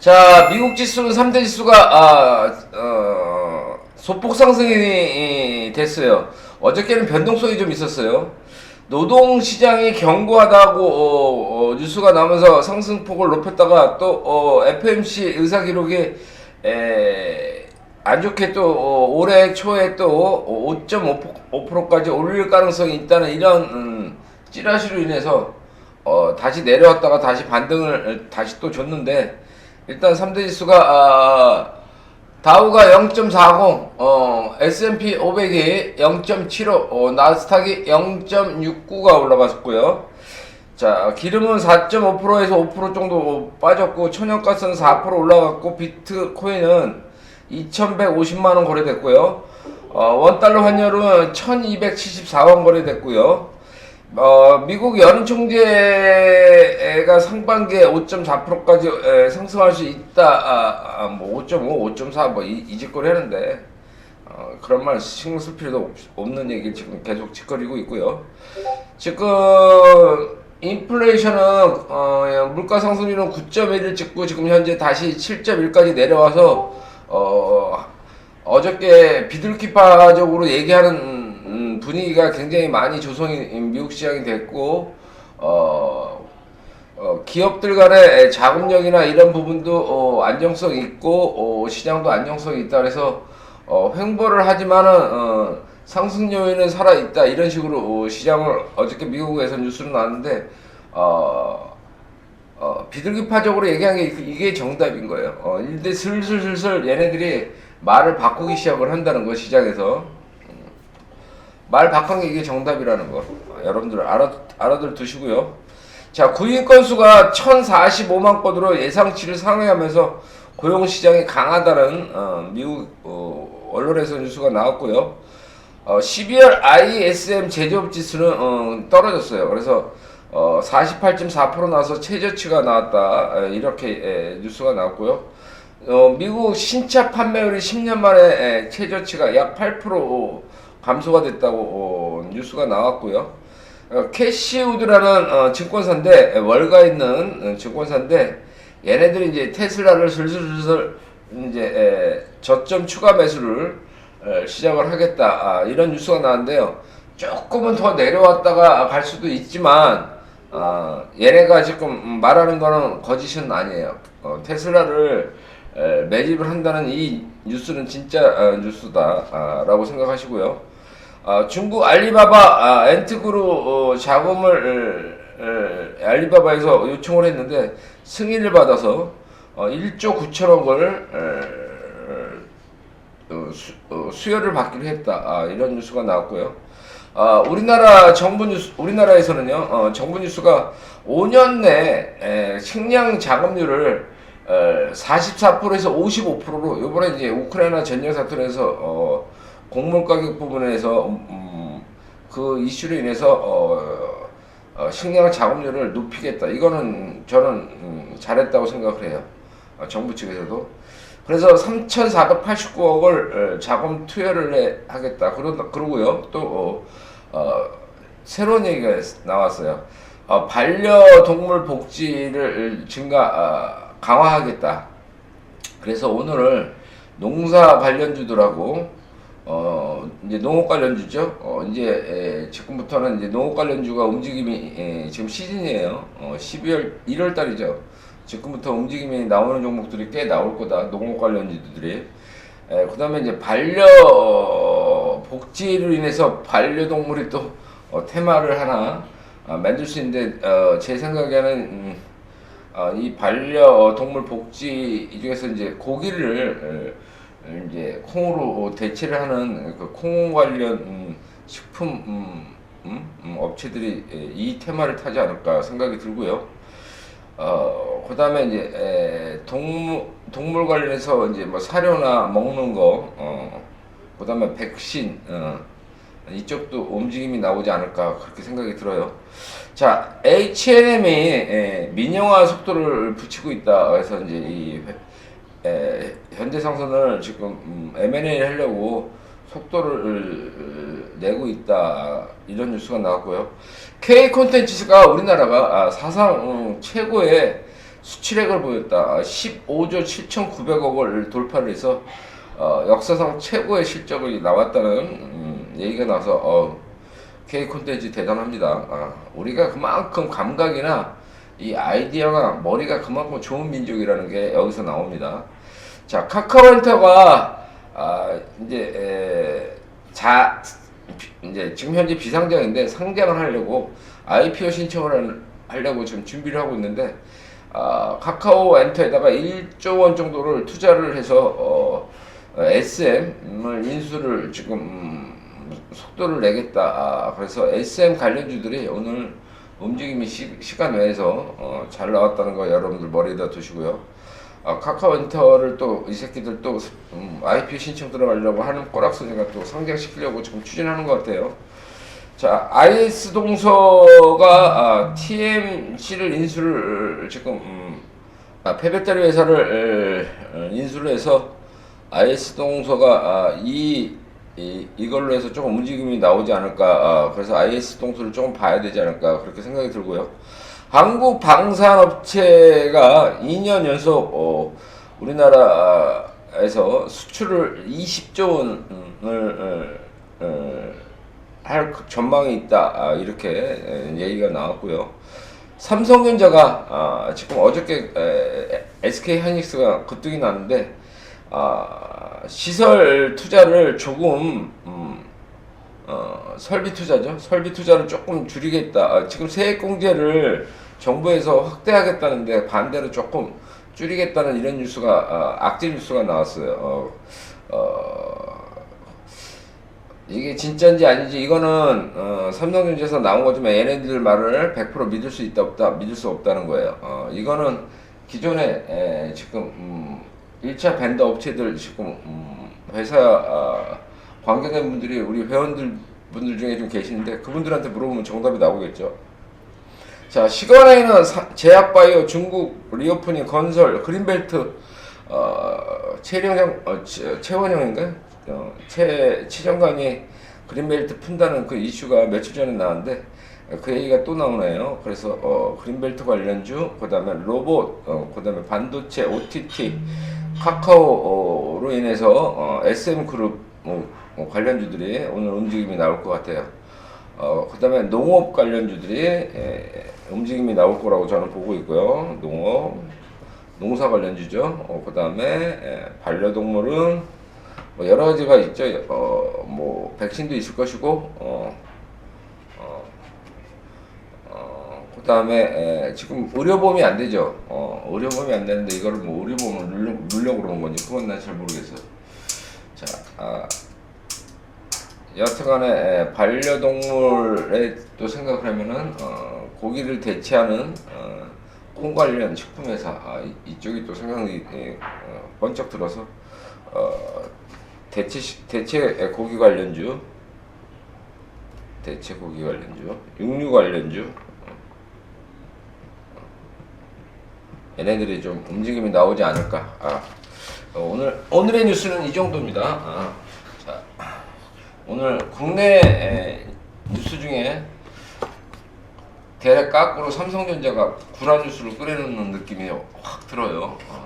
자, 미국 지수는 3대 지수가 아, 어, 소폭 상승이 됐어요. 어저께는 변동성이 좀 있었어요. 노동 시장이 견고하다고 어, 어, 뉴스가 나오면서 상승폭을 높였다가 또 어, FMC 의사 기록이 에, 안 좋게 또 어, 올해 초에 또 5.5%까지 올릴 가능성이 있다는 이런 음, 찌라시로 인해서 어, 다시 내려왔다가 다시 반등을 다시 또 줬는데 일단 3대 지수가 아, 다우가 0.40, 어, S&P 500이 0.75, 어, 나스닥이 0.69가 올라갔고요. 자, 기름은 4.5%에서 5% 정도 빠졌고, 천연가스는 4% 올라갔고, 비트코인은 2,150만 원 거래됐고요. 어, 원달러 환율은 1,274원 거래됐고요. 어, 미국 연은 총재가 상반기에 5.4%까지 에, 상승할 수 있다. 아, 아, 뭐 5.5, 5.4, 뭐 이, 이 짓거리 하는데 어, 그런 말 신경 쓸 필요도 없, 없는 얘기 지금 계속 짓거리고 있고요. 지금 인플레이션은 어, 물가 상승률은 9.1을 찍고 지금 현재 다시 7.1까지 내려와서 어, 어저께 비둘기파적으로 얘기하는 음, 분위기가 굉장히 많이 조성이 미국 시장이 됐고 어, 어, 기업들 간의 자금력이나 이런 부분도 어, 안정성 있고 어, 시장도 안정성이 있다 그래서 어, 횡보를 하지만은 어, 상승 요인은 살아 있다 이런 식으로 어, 시장을 어저께 미국에서 뉴스로 나왔는데 어, 어, 비둘기파적으로 얘기한 게 이게 정답인 거예요. 어, 근데 슬슬슬슬 얘네들이 말을 바꾸기 시작을 한다는 거 시장에서 음. 말 바꾼 게 이게 정답이라는 거 어, 여러분들 알아 알아들 두시고요. 자 구인 건수가 1,045만 건으로 예상치를 상회하면서 고용 시장이 강하다는 어, 미국 어, 언론에서 뉴스가 나왔고요. 어, 12월 ISM 제조업 지수는 어, 떨어졌어요. 그래서 어, 48.4% 나서 최저치가 나왔다 에, 이렇게 에, 뉴스가 나왔고요. 어, 미국 신차 판매율이 10년 만에 에, 최저치가 약 8% 감소가 됐다고 어, 뉴스가 나왔고요. 어, 캐시우드라는 어, 증권사인데 에, 월가 있는 어, 증권사인데 얘네들이 이제 테슬라를 슬슬슬슬 이제 에, 저점 추가 매수를 에, 시작을 하겠다 아, 이런 뉴스가 나왔는데요. 조금은 더 내려왔다가 갈 수도 있지만 아, 얘네가 지금 말하는 거는 거짓은 아니에요. 어, 테슬라를 에, 매집을 한다는 이 뉴스는 진짜 어, 뉴스다라고 생각하시고요. 아, 중국 알리바바 아, 엔트그룹 어, 자금을 알리바바에서 요청을 했는데 승인을 받아서 어, 1조 9천억을 어, 수, 어, 수여를 받기로 했다. 아, 이런 뉴스가 나왔고요. 아, 우리나라 정부 뉴스, 우리나라에서는요, 어, 정부 뉴스가 5년 내 에, 식량 자금률을 에, 44%에서 55%로 이번에 이제 우크라이나 전쟁 사태로 해서 어, 곡물 가격 부분에서 음, 그 이슈로 인해서 어, 어, 식량 자금률을 높이겠다. 이거는 저는 음, 잘했다고 생각을 해요. 어, 정부 측에서도. 그래서 3,489억을 자금 투여를 해, 하겠다. 그러, 그러고요. 또 어, 어, 새로운 얘기가 나왔어요. 어, 반려동물 복지를 증가 아, 강화하겠다. 그래서 오늘을 농사 관련주들하고 어 이제 농업 관련주죠. 어 이제 에, 지금부터는 이제 농업 관련주가 움직임이 에, 지금 시즌이에요. 어 12월 1월 달이죠. 지금부터 움직임이 나오는 종목들이 꽤 나올 거다. 농업 관련주들이. 에, 그다음에 이제 반려 어, 복지로 인해서 반려동물이 또 어, 테마를 하나 아, 만들 수 있는데 어, 제 생각에는 음, 어, 이 반려동물 복지 이 중에서 이제 고기를 어, 이제 콩으로 대체를 하는 그 콩 관련 음, 식품 음, 음, 음, 업체들이 에, 이 테마를 타지 않을까 생각이 들고요. 어, 그 다음에 이제, 에, 동물, 동물 관련해서 이제 뭐 사료나 먹는 거, 어, 그 다음에 백신, 어, 이쪽도 움직임이 나오지 않을까 그렇게 생각이 들어요. 자, H&M이 에, 민영화 속도를 붙이고 있다. 그래서 이제 이 에, 현대상선을 지금 음, M&A 하려고 속도를 어, 내고 있다 이런 뉴스가 나왔고요. K 콘텐츠가 우리나라가 아, 사상 음, 최고의 수출액을 보였다. 15조 7,900억을 돌파를 해서 어, 역사상 최고의 실적이 나왔다는 음, 얘기가 나서 어, K 콘텐츠 대단합니다. 아, 우리가 그만큼 감각이나 이 아이디어가 머리가 그만큼 좋은 민족이라는 게 여기서 나옵니다. 자 카카오엔터가 아, 이제 에, 자 비- 이제 지금 현재 비상장인데 상장을 하려고 IPO 신청을 할- 하려고 지금 준비를 하고 있는데 아, 카카오 엔터에다가 1조 원 정도를 투자를 해서 어, SM을 인수를 지금 음, 속도를 내겠다. 아, 그래서 SM 관련주들이 오늘 움직임이 시, 시간 외에서 어, 잘 나왔다는 거 여러분들 머리에다 두시고요. 아, 카카오엔터를 또 이 새끼들 또 음, IPO 신청 들어가려고 하는 꼬락서니가 또 상장시키려고 지금 추진하는 것 같아요. 자, IS 동서가 아, TMC를 인수를 지금 음, 아, 폐배터리 회사를 에, 어, 인수를 해서 IS 동서가 아, 이, 이 이걸로 해서 조금 움직임이 나오지 않을까. 아, 그래서 IS 동서를 조금 봐야 되지 않을까 그렇게 생각이 들고요. 한국 방산업체가 2년 연속 어, 우리나라에서 수출을 20조 원을 어, 할 전망이 있다 아, 이렇게 에, 얘기가 나왔고요. 삼성전자가 아, 지금 어저께 에, SK 하이닉스가 급등이 났는데 아, 시설 투자를 조금 음, 어, 설비 투자죠. 설비 투자를 조금 줄이겠다. 아, 지금 세액 공제를 정부에서 확대하겠다는데 반대로 조금 줄이겠다는 이런 뉴스가 아, 악재 뉴스가 나왔어요. 어, 어, 이게 진짜인지 아닌지 이거는 어, 삼성전자에서 나온 거지만 얘네들 말을 100% 믿을 수 있다 없다 믿을 수 없다는 거예요. 어, 이거는 기존에 에, 지금 음, 1차 벤더 업체들 지금 음, 회사 아, 관계된 분들이 우리 회원들 분들 중에 좀 계시는데 그분들한테 물어보면 정답이 나오겠죠. 자 사- 제약바이오 중국 리오프닝 건설 그린벨트 어, 최령형 어, 최- 최원형인가 어, 최 최정관이 그린벨트 푼다는 그 이슈가 며칠 전에 나왔는데 어, 그 얘기가 또 나오네요. 그래서 어, 그린벨트 관련주, 그 다음에 로봇, 어, 그 다음에 반도체, OTT, 카카오로 인해서 어, SM 그룹 어, 어, 관련주들이 오늘 움직임이 나올 것 같아요. 어, 그 다음에 농업 관련주들이 에, 움직임이 나올 거라고 저는 보고 있고요. 농업, 농사 관련주죠. 어, 그 다음에 에, 반려동물은 뭐 여러 가지가 있죠. 어, 뭐 백신도 있을 것이고, 어, 그 다음에 에, 지금 의료보험이 안 되죠. 어, 의료보험이 안 되는데 이거를 뭐 의료보험을 누려, 누려고 그러는 건지 그건 난 잘 모르겠어요. 자, 아, 여하튼간에 에, 반려동물에 또 생각을 하면은 어, 고기를 대체하는 어, 콩 관련 식품 회사 아, 이, 이쪽이 또 생각이 예, 어, 번쩍 들어서 어, 대체 시- 대체 고기 관련주 대체 고기 관련주 육류 관련주 얘네들이 좀 움직임이 나오지 않을까 아, 어, 오늘 오늘의 뉴스는 이 정도입니다 아, 자 오늘 국내 에, 뉴스 중에 대략 깎으로 삼성전자가 구라 뉴스를 끓여놓는 느낌이 확 들어요. 어.